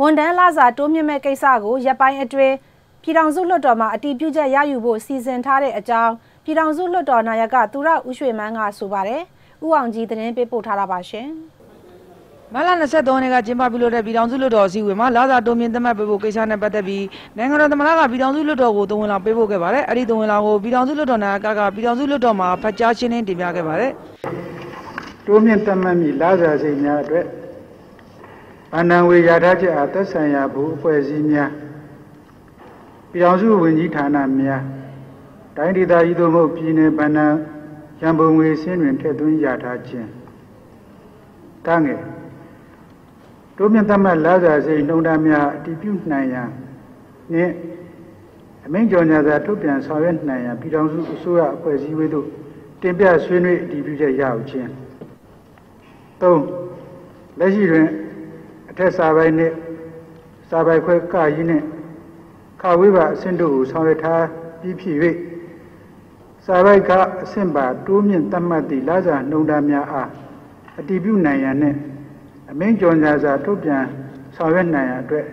ဝန်တန်းလာစာတိုးမြင့်မဲ့ကိစ္စကိုရပ်ပိုင်းအတွင်းပြည်ထောင်စုလွှတ်တော်မှာအတည်ပြုချက်ရယူဖို့စီစဉ်ထားတဲ့အကြောင်းပြည်ထောင်စုလွှတ်တော်နာယကသူရဦးရွှေမန်းကဆိုပါတယ်။ဥအောင်ကြီးသတင်းပေးပို့ထားတာပါရှင်။မလ23ရက်နေ့ကကျင်းပပြုလုပ်တဲ့ပြည်ထောင်စုလွှတ်တော်အစည်းအဝေးမှာလာစာတိုးမြင့်သတ်မှတ်ပေးဖို့ကိစ္စနဲ့ပတ်သက်ပြီးနိုင်ငံတော်သမ္မတကပြည်ထောင်စုလွှတ်တော်ကိုသုံးဝင်လာပေးဖို့ခဲ့ပါတယ်။အဲ့ဒီသုံးဝင်လာကိုပြည်ထောင်စုလွှတ်တော်နာယကကပြည်ထောင်စုလွှတ်တော်မှာဖတ်ကြားရှင်းလင်းတင်ပြခဲ့ပါတယ်။တိုးမြင့်သတ်မှတ်မိလာစာစိတ်များအတွက် အနံဝေရထားချက်အားသက်ဆိုင်ရာဘူအဖွဲ့အစည်းများပြည်ထောင်စုဝန်ကြီးဌာနများတိုင်းဒေသကြီးသို့မဟုတ်ပြည်နယ်ဗဏ္ဍာရန်ပုံငွေစင်းတွင်ထည့်သွင်းရထားခြင်းတငယ်တို့မြင့်သမတ်လာစာစိတ်နှုံသားများအတည်ပြုနိုင်ရန်နှင့်အမိန့်ကြော်ညာသာထုတ်ပြန်ဆောင်ရွက်နိုင်ရန်ပြည်ထောင်စုအစိုးရအဖွဲ့အစည်းဝေးသို့တင်ပြဆွေးနွေးအတည်ပြုချက်ရအောင်ခြင်း၃လက်ရှိတွင်အ ထက်စာပိုင်းနှင့်စာပိုက်ခွဲကကြီးနှင့်ခဝိပါအဆင့်တို့ကိုဆောင်ရွက်ထားပြီးဖြစ်၍စာပိုက်ကအဆင့်ပါတိုးမြင့်သတ်မှတ်သည့်လာစာနှုံသားများအားအတည်ပြုနိုင်ရန်နှင့်အမိန့်ကြော်ညာစာထုတ်ပြန်ဆောင်ရွက်နိုင်ရန်အတွက်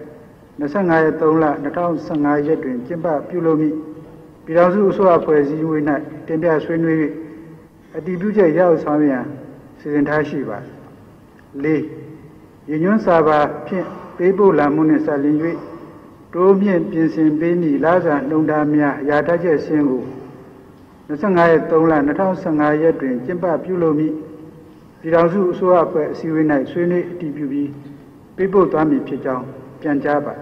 25ရက်3လ2015ရက်တွင်ကျင်းပပြုလုပ်မည့်ပြည်ထောင်စုအစိုးရဖွဲ့စည်းဝေး၌တင်ပြဆွေးနွေး၍အတည်ပြုချက်ရအောင်ဆောင်ရွက်ရန်စီစဉ်ထားရှိပါ၄ ရညွှန်းစာပါဖြင့်ပေးပို့လာမှုနှင့်ဆက်လျင်၍တိုးမြင့်ပြင်ဆင်ပေးမည့်လာစာနှုံသားများရာထချက်ဆင်းကို25ရက်3လ2015ရက်တွင်ကျင်းပပြုလုပ်မည့်ပြည်ထောင်စုအစိုးရအဖွဲ့အစည်းအဝေး၌ဆွေးနွေးအတည်ပြုပြီးပေးပို့သွားမည်ဖြစ်ကြောင်းပြန်ကြားပါ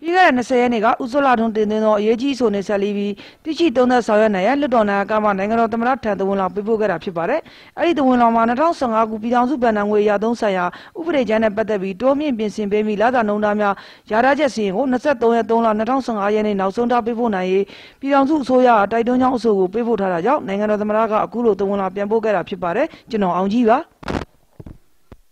ပြီးခဲ့တဲ့20ရက်နေ့ကဥဇလာထွန်းတင်သွင်းသောအရေးကြီးဆိုနေဆက်လီပြီးတိချိသုံးသက်ဆောင်ရွက်နိုင်ရလွတ်တော်နာကမှနိုင်ငံတော်သမ္မတထံတဝန်လောင်ပေးပို့ခဲ့တာဖြစ်ပါတယ်။အဲ့ဒီတဝန်လောင်မှာ2015ခုပြည်ထောင်စုဗန်နံငွေရာသုံးဆိုင်ရာဥပဒေကျမ်းနဲ့ပတ်သက်ပြီးတိုးမြင့်ပြင်ဆင်ပေးမိလာသာနှုံသားများရာထချက်စီရင်ကို23ရက်3လ2015ရက်နေ့နောက်ဆုံးထားပေးပို့နိုင်ရေးပြည်ထောင်စုအစိုးရတိုက်တွန်းကြောင်းအဆိုကိုပေးပို့ထားတာကြောင့်နိုင်ငံတော်သမ္မတကအခုလိုတဝန်လောင်ပြန်ပို့ခဲ့တာဖြစ်ပါတယ်။ကျွန်တော်အောင်ကြီးပါ။